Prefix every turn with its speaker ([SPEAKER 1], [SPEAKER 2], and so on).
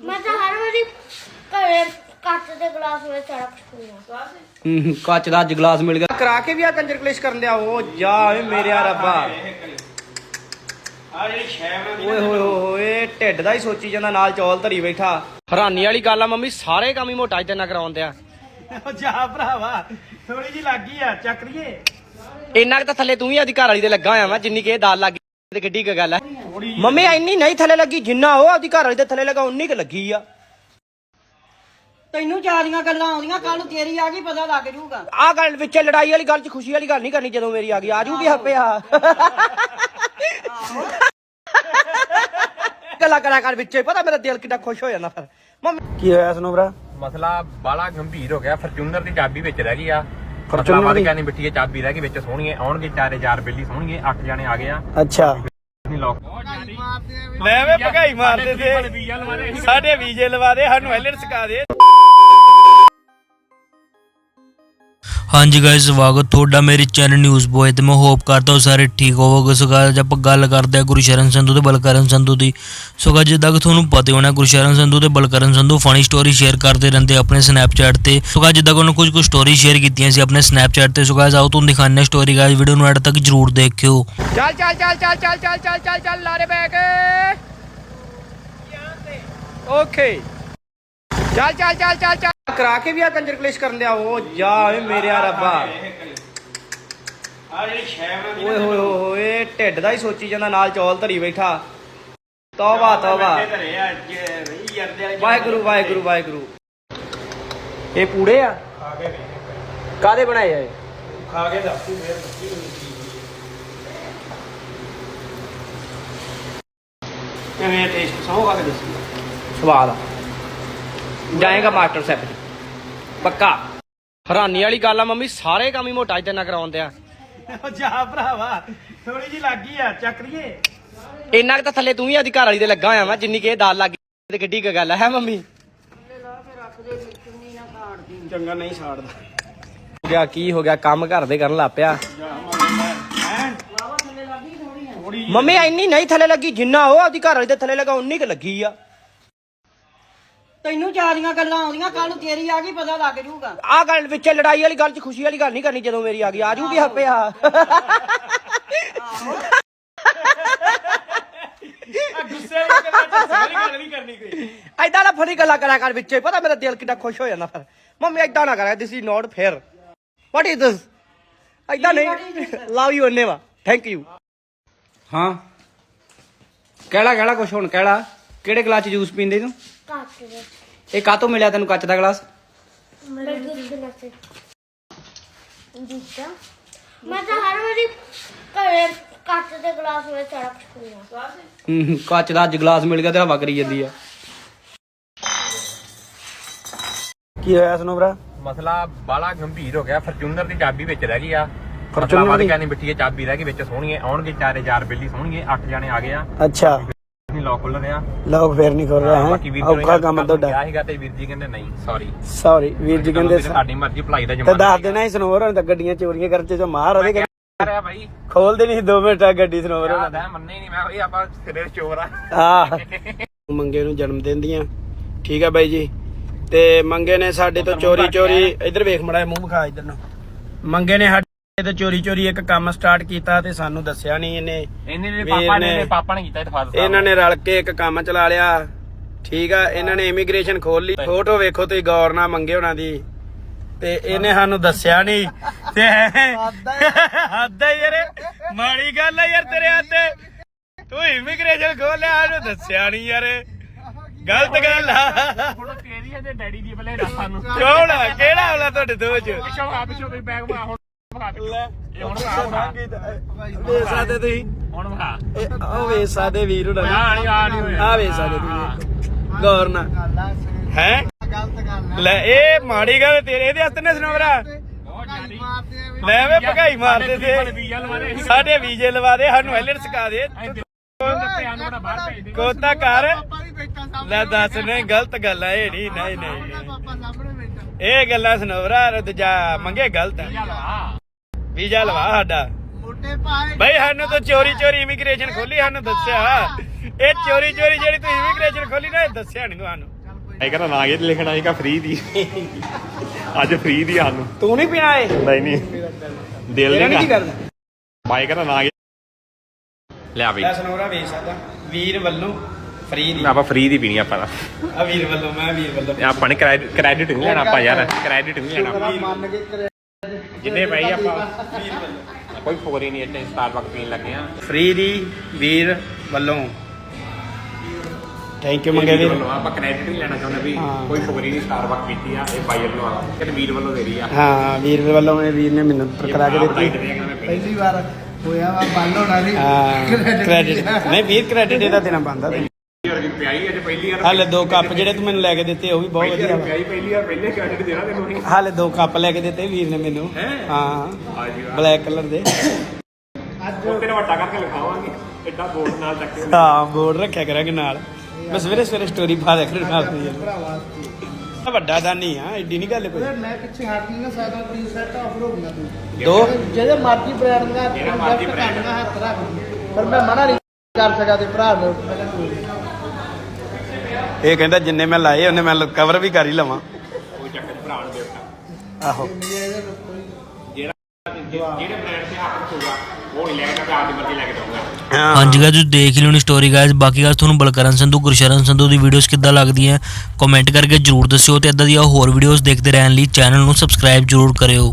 [SPEAKER 1] ਮੈਂ ਤਾਂ ਹਰ ਵਾਰੀ ਘਰੇ ਕੱਚ ਦੇ ਗਲਾਸ ਵਿੱਚ ਸੜਕ ਛੂਣਾ
[SPEAKER 2] ਹੂੰ, ਕੱਚ ਦਾ ਅੱਜ ਗਲਾਸ ਮਿਲ ਗਿਆ। ਕਰਾ ਕੇ ਵੀ ਆ ਕੰਜਰ ਕਲੇਸ਼ ਕਰਨ ਲਿਆ ਉਹ ਜਾ ਓਏ ਮੇਰੇ ਆ ਰੱਬਾ।
[SPEAKER 3] ਆ ਜਿਹੜੀ ਸ਼ੈਵ ਨਾਲ
[SPEAKER 2] ਓਏ ਹੋਏ ਹੋਏ ਹੋਏ ਢਿੱਡ ਦਾ ਹੀ ਸੋਚੀ ਜਾਂਦਾ ਨਾਲ ਚੌਲ ਧਰੀ ਬੈਠਾ। ਹੈਰਾਨੀ ਵਾਲੀ ਗੱਲ ਆ ਮੰਮੀ ਸਾਰੇ ਕੰਮ ਹੀ ਮੋਟਾ ਜਿਹਾ ਕਰਾਉਣ ਦਿਆ।
[SPEAKER 3] ਉਹ ਜਾ ਭਰਾਵਾ ਥੋੜੀ ਜੀ ਲੱਗੀ ਆ ਚੱਕ ਲਈਏ।
[SPEAKER 2] ਇੰਨਾ ਕੁ ਤਾਂ ਥੱਲੇ ਤੂੰ ਵੀ ਆਦੀ ਘਰ ਵਾਲੀ ਤੇ ਲੱਗਾ ਹੋਇਆ ਵਾ ਜਿੰਨੀ ਕਿ ਇਹ ਦਾਲ ਲੱਗੀ ਤੇ ਕਿੱਡੀ ਕੁ ਗੱਲ ਹੈ ਮੰਮੀ ਇੰਨੀ ਨਹੀਂ ਥੱਲੇ ਲੱਗੀ ਜਿੰਨਾ ਉਹ ਆਦੀ ਘਰ ਵਾਲੀ ਦੇ ਥੱਲੇ ਲੱਗਾ ਉਨੀ ਕੁ ਲੱਗੀ ਆ।
[SPEAKER 4] ਤੈਨੂੰ ਚਾਰੀਆਂ ਗੱਲਾਂ ਆਉਂਦੀਆਂ ਕੱਲ ਨੂੰ ਤੇਰੀ ਆ ਗਈ ਪਤਾ ਲੱਗ ਜਾਊਗਾ।
[SPEAKER 2] ਆ ਗੱਲ ਵਿੱਚ ਲੜਾਈ ਵਾਲੀ ਗੱਲ ਚ ਖੁਸ਼ੀ ਵਾਲੀ ਗੱਲ ਨਹੀਂ ਕਰਨੀ ਜਦੋਂ ਮੇਰੀ ਆ ਗਈ ਆ ਜੂਗੀ ਆਪੇ ਆ। ਗੱਲਾਂ ਕਰਾ ਕਰ ਵਿੱਚੇ ਪਤਾ ਮੇਰਾ ਦਿਲ ਕਿੰਨਾ ਖੁਸ਼ ਹੋ ਜਾਂਦਾ ਫਿਰ। ਮੰਮੀ ਕੀ ਹੋਇਆ ਸਨੋਬਰਾ?
[SPEAKER 5] ਮਸਲਾ ਬਾਲਾ ਗੰਭੀਰ ਹੋ ਗਿਆ ਫਰਚੂਨਰ ਦੀ ਚਾਬੀ ਵਿੱਚ ਰਹਿ ਗਈ ਆ। ਬਿੱਟੀ ਚਾਬੀ ਰਹਿ ਗਈ ਵਿੱਚ ਸੋਹਣੀਏ ਆਉਣਗੇ ਚਾਰੇ ਚਾਰ ਬਿੱਲੀ ਸੋਹਣੀਏ ਅੱਠ ਜਾਣੇ ਆ ਗਏ ਆ।
[SPEAKER 2] ਅੱਛਾ।
[SPEAKER 5] ਨਹੀਂ ਲੋਕ
[SPEAKER 3] ਲੈ ਵੇ ਭਗਾਈ ਮਾਰਦੇ ਤੇ। ਸਾਡੇ ਵੀਜ਼ੇ ਲਵਾ ਦੇ ਸਾਨੂੰ ਐਲਰ ਸਿਖਾ ਦੇ।
[SPEAKER 6] ਹਾਂਜੀ ਗਾਇਸ ਸਵਾਗਤ ਤੁਹਾਡਾ ਮੇਰੇ ਚੈਨਲ ਨਿਊਜ਼ ਬੋਏ ਤੇ ਮੈਂ ਹੋਪ ਕਰਦਾ ਹਾਂ ਸਾਰੇ ਠੀਕ ਹੋਵੋਗੇ ਸੋ guys, ਆਪਾਂ ਗੱਲ ਕਰਦੇ ਹਾਂ ਗੁਰਸ਼ਰਨ ਸੰਧੂ ਤੇ ਬਲਕਰਨ ਸੰਧੂ ਦੀ ਸੋ guys, ਜਿੱਦਾਂ ਕਿ ਤੁਹਾਨੂੰ ਪਤਾ ਹੀ ਹੋਣਾ ਗੁਰਸ਼ਰਨ ਸੰਧੂ ਤੇ Balkaran Sandhu funny story share ਕਰਦੇ ਰਹਿੰਦੇ ਆਪਣੇ ਸਨੈਪਚੈਟ ਤੇ ਸੋ guys, ਜਿੱਦਾਂ ਕਿ ਉਹਨਾਂ ਕੁਝ ਕੁ ਸਟੋਰੀ ਸ਼ੇਅਰ ਕੀਤੀਆਂ ਸੀ ਆਪਣੇ ਸਨੈਪਚੈਟ ਤੇ ਸੋ guys, ਆਓ ਤੁਹਾਨੂੰ ਦਿਖਾਉਂਦੇ ਹਾਂ ਸਟੋਰੀ ਗਾਇਸ ਵੀਡੀਓ ਨੂੰ ਐਡ ਤੱਕ ਜਰੂਰ ਦੇਖਿਓ
[SPEAKER 2] ਚੱਲ ਚੱਲ ਚੱਲ ਚੱਲ ਚੱਲ ਚੱਲ ਚੱਲ ਚੱਲ ਚੱਲ ਲਾਰੇ ਬੈਗ ਓਕੇ ਚੱਲ ਚੱਲ ਚੱਲ ਚੱਲ ਚੱਲ ਕਰਾ ਕੇ ਵੀ ਆ ਕੰਜਰ ਕਲੇਸ਼ ਕਰਨ ਲਿਆ ਉਹ ਜਾ ਓਏ ਮੇਰੇ ਆ ਰੱਬਾ।
[SPEAKER 3] ਆ ਜਿਹੜੀ
[SPEAKER 2] ਓਏ ਹੋਏ ਹੋਏ ਹੋਏ ਢਿੱਡ ਦਾ ਹੀ ਸੋਚੀ ਜਾਂਦਾ ਨਾਲ ਚੌਲ ਧਰੀ ਬੈਠਾ। ਤੌਬਾ ਤੌਬਾ। ਵਾਹਿਗੁਰੂ ਵਾਹਿਗੁਰੂ ਵਾਹਿਗੁਰੂ। ਇਹ ਪੂੜੇ ਆ?
[SPEAKER 3] ਖਾ ਕੇ ਵੇਖ
[SPEAKER 2] ਕਾਦੇ ਬਣਾਏ ਆ ਇਹ?
[SPEAKER 3] ਖਾ ਕੇ ਦੱਸੂ ਫੇਰ ਕਿਵੇਂ ਟੇਸਟ ਸੌ ਖਾ ਕੇ ਦੱਸੂ।
[SPEAKER 2] ਸਵਾਦ ਆ। ਜਾਏਗਾ ਮਾਸਟਰ ਸਾਹਿਬ ਜੀ। ਪੱਕਾ। ਹੈਰਾਨੀ ਵਾਲੀ ਗੱਲ ਆ ਮੰਮੀ ਸਾਰੇ ਕੰਮ ਹੀ ਮੋਟਾ ਜਿਹਾ ਕਰਾਉਣ ਦਿਆ
[SPEAKER 3] ਉਹ ਜਾ ਭਰਾਵਾ ਥੋੜੀ ਜੀ ਲੱਗੀ ਆ ਚੱਕ ਲਈਏ।
[SPEAKER 2] ਇੰਨਾ ਕੁ ਤਾਂ ਥੱਲੇ ਤੂੰ ਵੀ ਆਦੀ ਘਰ ਵਾਲੀ ਤੇ ਲੱਗਾ ਹੋਇਆ ਵਾ ਜਿੰਨੀ ਕਿ ਇਹ ਦਾਲ ਲੱਗੀ ਤੇ ਕਿੱਡੀ ਕੁ ਗੱਲ ਹੈ ਮੰਮੀ?
[SPEAKER 3] ਚੰਗਾ ਨਹੀਂ ਛਾੜਦਾ
[SPEAKER 2] ਹੋ ਗਿਆ ਕੀ ਹੋ ਗਿਆ ਕੰਮ ਘਰ ਦੇ ਕਰਨ ਲੱਗ ਪਿਆ। ਮੰਮੀ ਇੰਨੀ ਨਹੀਂ ਥੱਲੇ ਲੱਗੀ ਜਿੰਨਾ ਉਹ ਆਦੀ ਘਰ ਵਾਲੀ ਦੇ ਥੱਲੇ ਲੱਗਾ ਉਨੀ ਕੁ ਲੱਗੀ ਆ।
[SPEAKER 4] ਤੈਨੂੰ ਚਾਰੀਆਂ ਗੱਲਾਂ ਆਉਂਦੀਆਂ ਕੱਲ ਨੂੰ ਤੇਰੀ ਆ ਗਈ ਪਤਾ ਲੱਗ ਜਾਊਗਾ
[SPEAKER 2] ਆ ਗੱਲ ਵਿੱਚ ਲੜਾਈ ਵਾਲੀ ਗੱਲ ਚ ਖੁਸ਼ੀ ਵਾਲੀ ਗੱਲ ਨਹੀਂ ਕਰਨੀ ਜਦੋਂ ਮੇਰੀ ਆ ਗਈ ਆ ਜੂਗੀ ਆਪੇ ਆ।
[SPEAKER 3] ਆ ਗੁੱਸੇ ਵਿੱਚ ਵਿੱਚ ਸਾਰੀ ਗੱਲ ਨਹੀਂ ਕਰਨੀ ਕੋਈ।
[SPEAKER 2] ਐਦਾਂ ਨਾ ਫਨੀ ਗੱਲਾਂ ਕਰਿਆ ਕਰ ਵਿੱਚੇ ਪਤਾ ਮੇਰਾ ਦਿਲ ਕਿੰਨਾ ਖੁਸ਼ ਹੋ ਜਾਂਦਾ ਫਿਰ। ਮੰਮੀ ਐਦਾਂ ਨਾ ਕਰਿਆ this is not fair what is this ਐਦਾਂ ਨਹੀਂ। ਲਵ ਯੂ ਵਾ। ਥੈਂਕ ਯੂ ਹਾਂ। ਕਿਹੜਾ ਕਿਹੜਾ ਕੁਛ ਹੁਣ ਕਿਹੜਾ ਕਿਹੜੇ ਗਲਾਸ ਚ ਜੂਸ ਪੀਂਦੇ ਤੂੰ?
[SPEAKER 1] ਕੱਚ ਵਿੱਚ
[SPEAKER 2] ਇਹ ਕਾਤੋਂ ਮਿਲਿਆ ਤੈਨੂੰ ਕੱਚ ਦਾ ਗਲਾਸ?
[SPEAKER 1] ਦੁੱਧ ਦੇ ਮੈਂ ਤਾਂ ਹਰ ਵਾਰੀ ਘਰੇ ਕੱਚ ਦੇ ਗਲਾਸ ਵਿੱਚ ਸੜਕ ਛੂਣਾ
[SPEAKER 2] ਹੂੰ। ਕੱਚ ਦਾ ਅੱਜ ਗਲਾਸ ਮਿਲ ਗਿਆ ਤੇ ਹਵਾ ਕਰੀ ਜਾਂਦੀ ਆ। ਕੀ ਹੋਇਆ ਸਨੋਬਰਾ
[SPEAKER 5] ਮਸਲਾ ਬਾਲਾ ਗੰਭੀਰ ਹੋ ਗਿਆ। ਫਰਚੂਨਰ ਦੀ ਚਾਬੀ ਵਿੱਚ ਰਹਿ ਗਈ ਆ। ਫਰਚੂਨਰ
[SPEAKER 2] ਦੀ?
[SPEAKER 5] ਦੀ ਕਹਿੰਦੀ ਬਿੱਟੀ ਚਾਬੀ ਰਹਿ ਗਈ ਵਿੱਚ ਸੋਹਣੀਏ ਆਉਣਗੇ ਚਾਰੇ ਚਾਰ ਬਿੱਲੀ ਸੋਹਣੀਏ ਅੱਠ ਜਾਣੇ ਆ ਗਏ ਆ।
[SPEAKER 2] ਅੱਛਾ।
[SPEAKER 5] ਲੋਕ ਖੁੱਲ ਰਹੇ ਆ।
[SPEAKER 2] ਲੋਕ ਫੇਰ ਨਹੀਂ ਕਰ
[SPEAKER 5] ਬਾਕੀ ਵੀਰ ਜੀ ਨੇ ਕਿਹਾ ਸੀਗਾ ਤੇ ਵੀਰ ਜੀ ਕਹਿੰਦੇ ਨਹੀਂ ਸੌਰੀ
[SPEAKER 2] ਸੌਰੀ ਵੀਰ ਜੀ ਕਹਿੰਦੇ
[SPEAKER 5] ਸਾਡੀ ਮਰਜ਼ੀ ਭਲਾਈ ਦਾ
[SPEAKER 2] ਤੇ
[SPEAKER 5] ਜਮਾਨਾ
[SPEAKER 2] ਦੱਸ ਦੇਣਾ ਹੀ ਸਨੋਵਰ ਹੁਣ ਤਾਂ ਗੱਡੀਆਂ ਚੋਰੀਆਂ ਕਰਨ ਚ ਜੋ ਮਾਰ ਉਹਦੇ
[SPEAKER 5] ਕਹਿ ਰਿਹਾ ਭਾਈ
[SPEAKER 2] ਖੋਲਦੇ ਨਹੀਂ 2 ਮਿੰਟ ਆ ਗੱਡੀ ਸਨੋਵਰ
[SPEAKER 5] ਹੈ ਮੰਨੇ ਹੀ ਨਹੀਂ ਮੈਂ ਇਹ ਆਪਾਂ ਸਿਰੇ ਚੋਰ ਆ।
[SPEAKER 2] ਆ ਮੰਗੇ ਨੂੰ ਜਨਮ ਦਿਨ ਦੀਆਂ। ਠੀਕ ਆ ਬਾਈ ਜੀ। ਤੇ ਮੰਗੇ ਨੇ ਸਾਡੇ ਤੋਂ ਚੋਰੀ ਚੋਰੀ ਇੱਧਰ ਵੇਖ ਮੜਾ ਮੂੰਹ ਵਿਖਾ ਇੱਧਰ ਨੂੰ। ਮੰਗੇ ਨੇ ਤੋਂ ਚੋਰੀ ਚੋਰੀ ਇੱਕ ਕੰਮ ਸਟਾਰਟ ਕੀਤਾ ਤੇ ਸਾਨੂੰ ਦੱਸਿਆ ਨਹੀਂ ਇਹਨੇ।
[SPEAKER 5] ਇਹਨੇ
[SPEAKER 2] ਵੀਰ
[SPEAKER 5] ਪਾਪਾ ਨੇ ਇਹਨੇ ਪਾਪਾ ਨੇ ਕੀਤਾ ਇਹ ਫਾਦਰ
[SPEAKER 2] ਇਹਨਾਂ ਨੇ ਰਲ ਕੇ ਇੱਕ ਕੰਮ ਚਲਾ ਲਿਆ। ਠੀਕ ਆ ਇਹਨਾਂ ਨੇ ਇਮੀਗ੍ਰੇਸ਼ਨ ਖੋਲ ਲਈ। ਫੋਟੋ ਵੇਖੋ ਤੁਸੀਂ ਗੌਰ ਨਾਲ ਮੰਗੇ ਹੋਣਾ ਦੀ। ਤੇ ਇਹਨੇ ਸਾਨੂੰ ਦੱਸਿਆ ਨਹੀਂ। ਤੇ ਹੱਦ ਯਾਰ ਮਾੜੀ ਗੱਲ ਹੈ ਯਾਰ ਤੇਰੇ ਹੱਥ। ਤੂੰ ਇਮੀਗ੍ਰੇਸ਼ਨ ਖੋਲ ਲਿਆ ਸਾਨੂੰ ਦੱਸਿਆ ਨਹੀਂ ਯਾਰ। ਗਲਤ ਗੱਲ ਆ।
[SPEAKER 5] ਹੁਣ ਤੇਰੀ ਹੈ ਤੇ ਡੈਡੀ ਦੀ ਬਲੇ ਦੱਸ ਸਾਨੂੰ
[SPEAKER 2] ਆ? ਕਿਹੜਾ ਵਾਲਾ ਤੁਹਾਡੇ ਦੋ ਚ
[SPEAKER 5] ਪਿੱਛੋਂ ਆ ਪਿੱਛੋਂ ਬੈਗ ਮਾ ਵਿਖਾ ਪਿੱਛੋਂ ਇਹ ਹੁਣ ਵਿਖਾ
[SPEAKER 2] ਵੇਖ ਸਕਦੇ ਤੁਸੀਂ।
[SPEAKER 5] ਹੁਣ ਵਿਖਾ
[SPEAKER 2] ਇਹ ਉਹ ਵੇਖ ਸਕਦੇ ਵੀਰ ਹੁਣਾਂ।
[SPEAKER 5] ਆ ਨਹੀਂ ਆ ਨਹੀਂ ਹੋਇਆ।
[SPEAKER 2] ਆ ਵੇਖ ਸਕਦੇ ਤੁਸੀਂ। ਗੌਰ ਨਾਲ। ਹੈ? ਲੈ ਇਹ ਮਾੜੀ ਗੱਲ ਤੇਰੇ ਇਹਦੇ ਹੱਥ ਨੇ ਸੁਣਾਵਰਾ ਲੈ ਵੇ ਭਗਾਈ ਮਾਰਦੇ
[SPEAKER 5] ਸਾਡੇ
[SPEAKER 2] ਤੇ। ਸਾਡੇ ਵੀਜ਼ੇ ਲਵਾ ਦੇ ਸਾਨੂੰ ਐਲਰ ਸਿਖਾ ਦੇ। ਕੋਤਾ ਕਰ ਲੈ ਦੱਸ ਨਹੀਂ ਗਲਤ ਗੱਲ ਆ ਇਹ ਨਹੀਂ ਨਹੀਂ ਨਹੀਂ। ਇਹ ਗੱਲਾਂ ਸੁਣਾਵਰਾ ਦੂਜਾ ਮੰਗੇ ਗਲਤ ਆ।
[SPEAKER 5] ਲਵਾ।
[SPEAKER 2] ਵੀਜ਼ਾ ਲਵਾ ਸਾਡਾ। ਬਈ ਸਾਨੂੰ ਤਾਂ ਚੋਰੀ ਚੋਰੀ ਇਮੀਗ੍ਰੇਸ਼ਨ ਖੋਲੀ ਸਾਨੂੰ ਦੱਸਿਆ। ਇਹ ਚੋਰੀ ਚੋਰੀ ਜਿਹੜੀ ਤੁਸੀਂ ਇਮੀਗ੍ਰੇਸ਼ਨ ਖੋਲੀ ਨਾ ਇਹ ਦੱਸਿਆ ਨਹੀਂ ਤੁਹਾਨੂੰ।
[SPEAKER 5] ਮੈਂ ਕਹਿੰਦਾ ਨਾ ਇਹ ਲਿਖਣਾ ਸੀਗਾ ਫ੍ਰੀ ਦੀ। ਅੱਜ ਫ੍ਰੀ ਦੀ ਆ ਸਾਨੂੰ।
[SPEAKER 2] ਤੂੰ ਨਹੀਂ ਪਿਆ ਏ
[SPEAKER 5] ਨਹੀਂ ਨਹੀਂ। ਦਿਲ
[SPEAKER 2] ਨਹੀਂ ਕੀ ਕਰਦਾ।
[SPEAKER 5] ਮੈਂ ਕਹਿੰਦਾ ਨਾ ਇਹ ਲਿਆ ਬਈ
[SPEAKER 2] ਲੈ ਸਨੋਰਾ ਵੇਚ ਸਕਦਾ। ਵੀਰ ਵੱਲੋਂ ਫ੍ਰੀ ਦੀ।
[SPEAKER 5] ਆਪਾਂ ਫ੍ਰੀ ਦੀ ਪੀਣੀ ਆਪਾਂ ਤਾਂ।
[SPEAKER 2] ਆ ਵੀਰ ਵੱਲੋਂ ਮੈਂ ਵੀਰ ਵੱਲੋਂ।
[SPEAKER 5] ਆਪਾਂ ਨੇ ਕ੍ਰੈਡਿਟ ਨਹੀਂ ਲੈਣਾ ਆਪਾਂ ਯਾਰ। ਕ੍ਰੈਡਿਟ ਨਹੀਂ। ਲੈਣਾ। ਆਪਾਂ ਜਿੰਨੇ ਪਈ ਆਪਾਂ। ਕੋਈ ਫੋਰੀ ਨਹੀਂ ਇੱਥੇ ਸਟਾਰਬਕ ਪੀਣ ਲੱਗੇ ਆ।
[SPEAKER 2] ਫ੍ਰੀ ਦੀ ਵੀਰ ਵੱਲੋਂ। ਥੈਂਕ ਯੂ ਮੰਗੇ ਵੀਰ
[SPEAKER 5] ਵੱਲੋਂ ਆਪਾਂ ਕ੍ਰੈਡਿਟ ਨਹੀਂ ਲੈਣਾ ਚਾਹੁੰਦੇ ਵੀ। ਕੋਈ ਫੋਰੀ ਨਹੀਂ ਸਟਾਰਬਕ ਪੀਤੀ ਆ ਇਹ ਬਾਈ ਵੱਲੋਂ ਆ। ਕਿ ਵੀਰ ਵੱਲੋਂ ਦੇ ਰਹੀ ਆ।
[SPEAKER 2] ਹਾਂ ਵੀਰ ਵੱਲੋਂ ਇਹ ਵੀਰ ਨੇ ਮੈਨੂੰ ਕਰਾ ਕੇ ਦਿੱਤੀ।
[SPEAKER 5] ਪਹਿਲੀ
[SPEAKER 7] ਵਾਰ ਹੋਇਆ ਵਾ ਬੰਦ ਹੋਣਾ ਸੀ
[SPEAKER 2] ਹਾਂ ਕ੍ਰੈਡਿਟ ਨਹੀਂ ਵੀਰ ਕ੍ਰੈਡਿਟ ਇਹਦਾ ਦੇਣਾ ਬੰਦਾ ਤੇ
[SPEAKER 5] ਵਾਰ ਪਿਆਈ ਅੱਜ ਪਹਿਲੀ ਵਾਰ
[SPEAKER 2] ਹਾਲੇ ਦੋ ਕੱਪ ਜਿਹੜੇ ਤੂੰ ਮੈਨੂੰ ਲੈ ਕੇ ਦਿੱਤੇ ਉਹ ਵੀ ਬਹੁਤ
[SPEAKER 5] ਪਹਿਲੀ
[SPEAKER 2] ਵਧੀਆ
[SPEAKER 5] ਵਾਰ
[SPEAKER 2] ਵਾ।
[SPEAKER 5] ਪਿਆਈ ਪਹਿਲੀ ਵਾਰ ਪਹਿਲੇ ਕ੍ਰੈਡਿਟ ਦੇਣਾ ਤੈਨੂੰ ਅਸੀਂ।
[SPEAKER 2] ਹਾਲੇ ਦੋ ਕੱਪ ਲੈ ਕੇ ਦਿੱਤੇ ਵੀਰ ਨੇ ਮੈਨੂੰ।
[SPEAKER 5] ਹੈਂ?
[SPEAKER 2] ਹਾਂ।
[SPEAKER 5] ਆ ਜੀ ਵਾਹ।
[SPEAKER 2] ਬਲੈਕ ਕਲਰ ਦੇ।
[SPEAKER 5] ਉਹ ਤੇਰਾ ਵੱਡਾ ਕਰਕੇ ਲਿਖਾਵਾਂਗੇ। ਐਡਾ ਬੋਰਡ ਨਾਲ ਚੱਕ ਕੇ।
[SPEAKER 2] ਹਾਂ ਬੋਰਡ ਰੱਖਿਆ ਕਰਾਂਗੇ ਨਾਲ। ਮੈਂ ਸਵੇਰੇ ਸਵੇਰੇ ਸਟੋਰੀ ਪਾ ਦਿਆ ਕਰੂ ਨਾਲ ਦੀ ਯਾਰ। ਵੱਡਾ ਦਾਨੀ ਆ ਐਡੀ ਨਹੀਂ ਗੱਲ ਕੋਈ।
[SPEAKER 7] ਮੈਂ ਪਿੱਛੇ ਹਟ ਨਹੀਂ ਨਾ ਸਕਦਾ ਟੀ ਸ਼ਰਟ ਆਫਰ ਹੋ ਗਈਆਂ ਤੂੰ।
[SPEAKER 2] ਦੋ?
[SPEAKER 7] ਜਿਹਦੇ ਮਰਜ਼ੀ ਬ੍ਰਾਂਡ ਦਾ
[SPEAKER 5] ਜਿਹੜਾ ਮਰਜ਼ੀ brand
[SPEAKER 7] ਦਾ। ਹੱਥ ਰੱਖ। ਪਰ ਮੈਂ ਮਨਾ ਨਹੀਂ ਕਰ ਸਕਿਆ ਤੇ ਭਰਾ ਮੈਂ ਨੀ।
[SPEAKER 2] ਇਹ ਕਹਿੰਦਾ ਜਿੰਨੇ ਮੈਂ ਲਾਏ ਉਹਨੇ ਮੈਂ ਕਵਰ ਵੀ ਕਰ ਹੀ ਲਵਾਂ।
[SPEAKER 5] ਕੋਈ ਚੱਕਰ ਭਰਾ ਨੂੰ ਦੇ ਦਿੱਤਾ।
[SPEAKER 2] ਆਹੋ।
[SPEAKER 5] ਜਿਹੜਾ ਜਿਹੜੇ ਬ੍ਰਾਂਡ ਤੇ ਹੱਥ ਹੋਊਗਾ ਉਹ ਨਹੀਂ ਲੈ ਕੇ ਤਾਂ ਆਪਦੀ ਮਰਜ਼ੀ ਲੈ ਕੇ ਦਊਗਾ
[SPEAKER 2] ਹਾਂ।
[SPEAKER 6] ਹਾਂਜੀ ਗਾਇਸ ਤੁਸੀਂ ਦੇਖ ਹੀ ਲਿਓਣੀ ਸਟੋਰੀ ਗਾਇਸ ਬਾਕੀ ਗਾਇਸ ਤੁਹਾਨੂੰ ਬਲਕਰਨ ਸੰਧੂ ਗੁਰਸ਼ਰਨ ਸੰਧੂ ਦੀ ਵੀਡੀਓਜ਼ ਕਿੱਦਾਂ ਲੱਗਦੀਆਂ ਕਮੈਂਟ ਕਰਕੇ ਜਰੂਰ ਦੱਸਿਓ ਤੇ ਇਦਾਂ ਦੀਆਂ ਹੋਰ ਵੀਡੀਓਜ਼ ਦੇਖਦੇ ਰਹਿਣ ਲਈ ਚੈਨਲ ਨੂੰ ਸਬਸਕ੍ਰਾਈਬ ਜਰੂਰ ਕਰਿਓ।